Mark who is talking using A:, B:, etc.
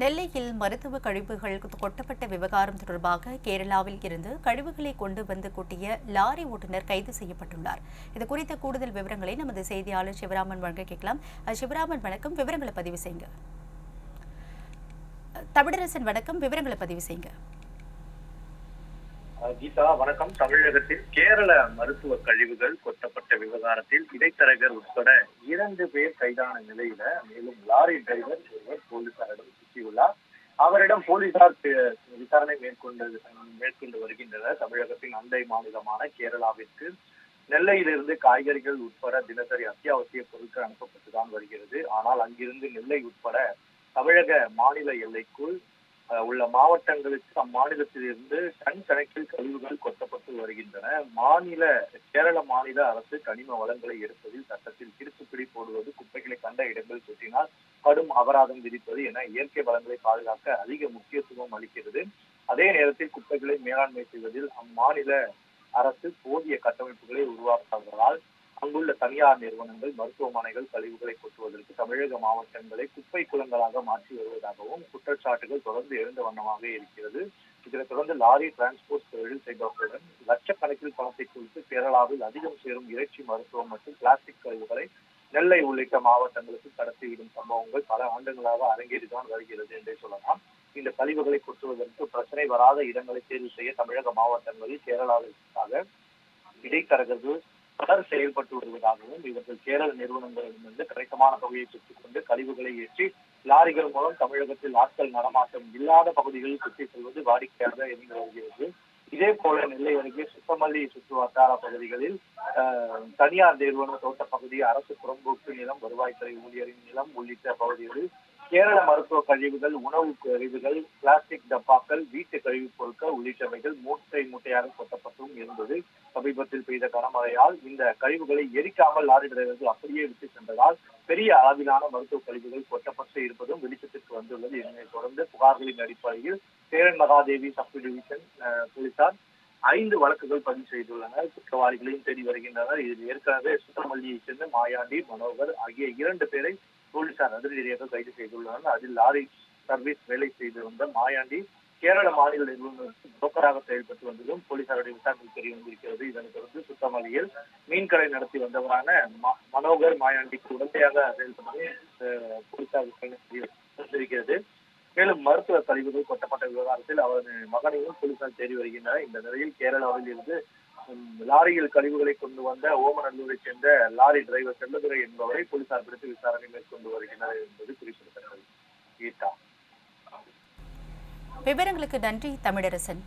A: நெல்லையில் மருத்துவ கழிவுகள் கொட்டப்பட்ட விவகாரம் தொடர்பாக கேரளாவில் இருந்து கழிவுகளை கொண்டு வந்து கூட்டிய லாரி ஓட்டுநர் கைது செய்யப்பட்டுள்ளார். இது குறித்த கூடுதல் விவரங்களை நமது செய்தியாளர் சிவராமன் வழங்க கேட்கலாம். சிவராமன் வணக்கம். விவரங்களை பதிவு செய்யுங்க. தமிழரசன் வணக்கம். விவரங்களை பதிவு செய்யுங்க.
B: கீதா வணக்கம். தமிழகத்தில் கேரள மருத்துவ கழிவுகள் கொட்டப்பட்ட விவகாரத்தில் இடைத்தரகர் உட்பட இரண்டு பேர் கைதான நிலையில மேலும் லாரி டிரைவர் ஒருவர் போலீசாரிடம் சிக்கியுள்ளார் அவரிடம் போலீசார் விசாரணை மேற்கொண்டு மேற்கொண்டு வருகின்றனர். தமிழகத்தின் அண்டை மாநிலமான கேரளாவிற்கு நெல்லையிலிருந்து காய்கறிகள் உட்பட தினசரி அத்தியாவசிய பொருட்கள் அனுப்பப்பட்டுதான் வருகிறது. ஆனால் அங்கிருந்து நெல்லை உட்பட தமிழக மாநில எல்லைக்குள் உள்ள மாவட்டங்களுக்கு அம்மாநிலத்திலிருந்து டன் கணக்கில் கழிவுகள் கொட்டப்பட்டு வருகின்றன. மாநில கேரள மாநில அரசு கனிம வளங்களை எடுப்பதில் சட்டத்தில் திருத்துப்பிடி போடுவது குப்பைகளை கண்ட இடங்கள் கொட்டினால் கடும் அபராதம் விதிப்பது என இயற்கை வளங்களை பாதுகாக்க அதிக முக்கியத்துவம் அளிக்கிறது. அதே நேரத்தில் குப்பைகளை மேலாண்மை செய்வதில் அம்மாநில அரசு போதிய கட்டமைப்புகளை உருவாக்காததால் அங்குள்ள தனியார் நிறுவனங்கள் மருத்துவமனைகள் கழிவுகளை கொட்டுவதற்கு தமிழக மாவட்டங்களை குப்பை குளங்களாக மாற்றி வருவதாகவும் குற்றச்சாட்டுகள் தொடர்ந்து எழுந்த வண்ணமாக இருக்கிறது. இதனைத் தொடர்ந்து லாரி டிரான்ஸ்போர்ட் தொழில் செய்பவர்களுடன் லட்சக்கணக்கில் பணத்தை குறித்து கேரளாவில் அதிகம் சேரும் இறைச்சி மருத்துவம் மற்றும் பிளாஸ்டிக் கழிவுகளை நெல்லை உள்ளிட்ட மாவட்டங்களுக்கு கடத்திவிடும் சம்பவங்கள் பல ஆண்டுகளாக அரங்கேறிதான் வருகிறது என்றே சொல்லலாம். இந்த கழிவுகளை கொட்டுவதற்கு பிரச்சனை வராத இடங்களை தேர்வு செய்ய தமிழக மாவட்டங்களில் கேரளாவிற்காக இடைத்தரகர்கள் பலர் செயல்பட்டு வருவதாகவும் இவர்கள் கேரள நிறுவனங்களிடமிருந்து கணிசமான தொகையை பெற்றுக்கொண்டு கழிவுகளை ஏற்றி லாரிகள் மூலம் தமிழகத்தில் ஆட்கள் நடமாட்டம் இல்லாத பகுதிகளில் சுற்றி செல்வது வாடிக்கையாக இருந்து வருகிறது. இதே போல நெல்லை அருகே சுத்தமல்லி சுற்று வட்டார பகுதிகளில் தனியார் நிறுவன தோட்ட பகுதி அரசு புறம்போக்கு நிலம் வருவாய்த்துறை ஊழியரின் நிலம் உள்ளிட்ட பகுதிகளில் கேரள மருத்துவ கழிவுகள் உணவு கழிவுகள் பிளாஸ்டிக் டப்பாக்கள் வீட்டு கழிவுப் பொருட்கள் உள்ளிட்டவைகள் மூட்டை மூட்டையாக கொட்டப்பட்டும் இருந்தது சமீபத்தில் பெய்த கனமழையால் இந்த கழிவுகளை எரிக்காமல் லாரி டிரைவர்கள் அப்படியே விட்டு சென்றதால் பெரிய அளவிலான மருத்துவ கழிவுகள் கொட்டப்பட்டு இருப்பதும் வெளிச்சத்திற்கு வந்துள்ளது. இதனைத் தொடர்ந்து புகார்களின் அடிப்படையில் சேரன் மகாதேவி சப் டிவிஷன் போலீசார் ஐந்து வழக்குகள் பதிவு செய்துள்ளனர். குற்றவாளிகளையும் தேடி வருகின்றனர். இதில் ஏற்கனவே சுத்தமல்லியைச் சேர்ந்த மாயாண்டி மனோகர் ஆகிய இரண்டு பேரை போலீசார் அதிரடியாக கைது செய்துள்ளனர் அதில் லாரி சர்வீஸ் வேலை செய்து வந்த மாயாண்டி கேரள மாநில நிறுவனத்தில் புரோக்கராக செயல்பட்டு வந்ததும் போலீசாருடைய விசாரணை தெரிய வந்திருக்கிறது. இதனைத் தொடர்ந்து சுத்தமலையில் மீன்கடை நடத்தி வந்தவரான மனோகர் மாயாண்டிக்கு உடந்தையாக செயல்பட்டு போலீசார் விசாரணை தெரிய வந்திருக்கிறது. மேலும் மருத்துவ கழிவுகள் கொட்டப்பட்ட விவகாரத்தில் அவரது மகனையும் போலீசார் தேடி வருகின்றனர். இந்த நிலையில் கேரளாவில் இருந்து லாரியில் கழிவுகளை கொண்டு வந்த ஓமநல்லூரைச் சேர்ந்த லாரி டிரைவர் செல்லதுரை என்பவரை போலீசார் பிடித்து விசாரணை மேற்கொண்டு வருகின்றனர் என்பது குறிப்பிடத்தக்கது. கீதா.
A: விவரங்களுக்கு நன்றி தமிழரசன்.